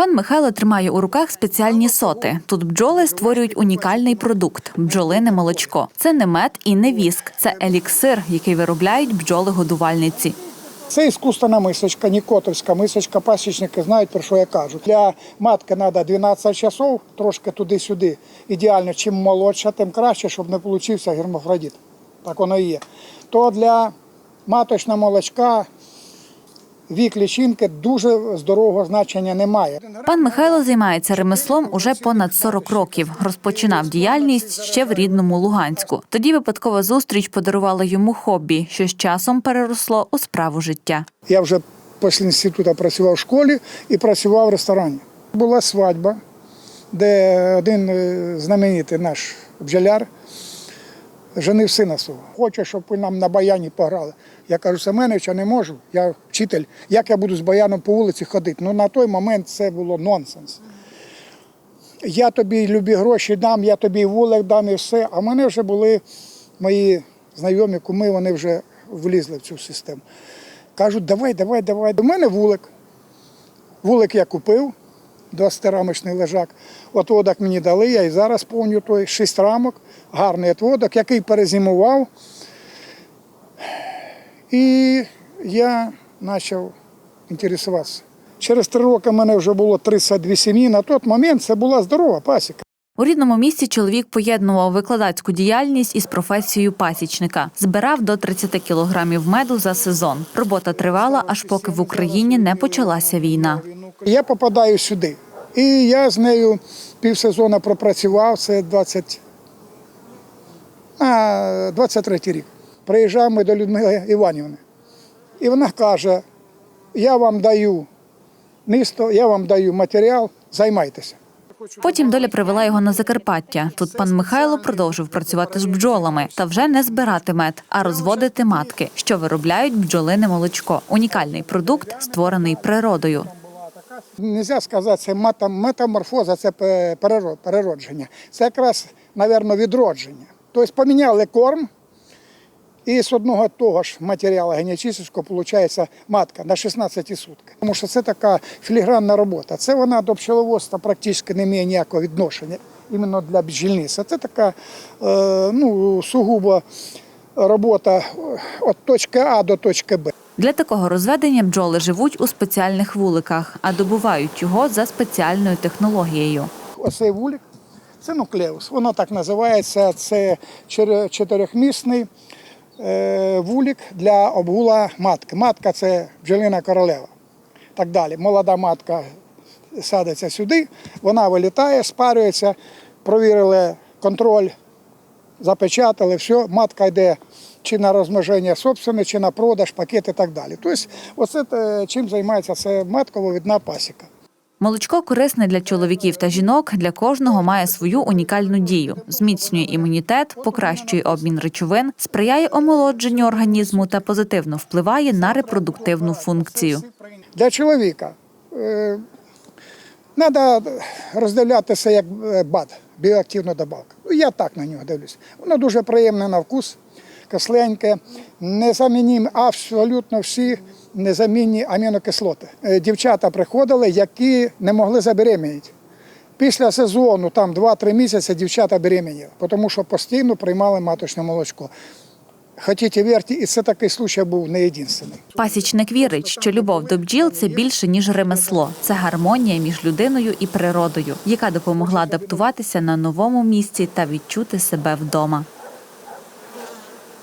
Пан Михайло тримає у руках спеціальні соти. Тут бджоли створюють унікальний продукт бджолине молочко. Це не мед і не віск, це еліксир, який виробляють бджоли-годувальниці. Це іскусственна мисочка, не котовська мисочка. Пасічники знають, про що я кажу. Для матки треба 12 часов, трошки туди-сюди. Ідеально, чим молодша, тим краще, щоб не получився гермафродит. Так воно і є. То для маточного молочка вік лічинки дуже здорового значення немає. Пан Михайло займається ремеслом уже понад 40 років. Розпочинав діяльність ще в рідному Луганську. Тоді випадкова зустріч подарувала йому хобі, що з часом переросло у справу життя. Я вже після інституту працював в школі і працював в ресторані. Була свадьба, де один е, знаменитий наш бджоляр женив сина свого. Хоче, щоб ви нам на баяні пограли. Я кажу, Семеновича не можу, я вчитель. Як я буду з баяном по вулиці ходити? Ну на той момент це було нонсенс. Я тобі любі гроші дам, я тобі вулик дам і все. А в мене вже були мої знайомі куми, вони вже влізли в цю систему. Кажуть, давай, давай, давай. У мене вулик. Вулик я купив, 20-рамочний лежак. Отводок мені дали, я і зараз повню той 6 рамок, гарний отводок, який перезимував. І я почав інтересуватися. Через три роки в мене вже було 32 сім'ї. На той момент це була здорова пасіка. У рідному місті чоловік поєднував викладацьку діяльність із професією пасічника. Збирав до 30 кілограмів меду за сезон. Робота тривала, аж поки в Україні не почалася війна. Я попадаю сюди. І я з нею півсезону пропрацював, це 20, а, 23 рік. Приїжджаємо до Людмили Іванівни. І вона каже: я вам даю місто, я вам даю матеріал, займайтеся. Потім доля привела його на Закарпаття. Тут пан Михайло продовжив працювати з бджолами та вже не збирати мед, а розводити матки, що виробляють бджолине молочко. Унікальний продукт, створений природою. Нельзя сказати, це метаморфоза, це переродження. Це якраз, мабуть, відродження. Тобто поміняли корм, і з одного того ж матеріалу генетичного виходить матка на 16 сутки. Тому що це така філігранна робота. Це вона до пчеловодства практично не має ніякого відношення, іменно для бджільництва. Це така е, ну, сугубо робота від точки А до точки Б. Для такого розведення бджоли живуть у спеціальних вуликах, а добувають його за спеціальною технологією. Оцей вулик це нуклеус. Воно так називається. Це чотирьохмісний е, вулик для обгула матки. Матка це бджолина королева. Так далі. Молода матка садиться сюди, вона вилітає, спарюється, провірили контроль, запечатали, все, матка йде чи на розмноження собственне, чи на продаж, пакет і так далі. Тобто, оце чим займається це матково-відна пасіка. Молочко корисне для чоловіків та жінок. Для кожного має свою унікальну дію: зміцнює імунітет, покращує обмін речовин, сприяє омолодженню організму та позитивно впливає на репродуктивну функцію. Для чоловіка треба роздивлятися як е, БАД, біоактивна добавка. Ну, Я так на нього дивлюся. Воно дуже приємне на вкус, кисленьке, незамінні абсолютно всі незамінні амінокислоти. Е, Дівчата приходили, які не могли забеременіти. Після сезону, там 2-3 місяці, дівчата беременіли, тому що постійно приймали маточне молочко. Хотіть вірте, і це такий случай був не єдиний. Пасічник вірить, що любов до бджіл це більше ніж ремесло. Це гармонія між людиною і природою, яка допомогла адаптуватися на новому місці та відчути себе вдома.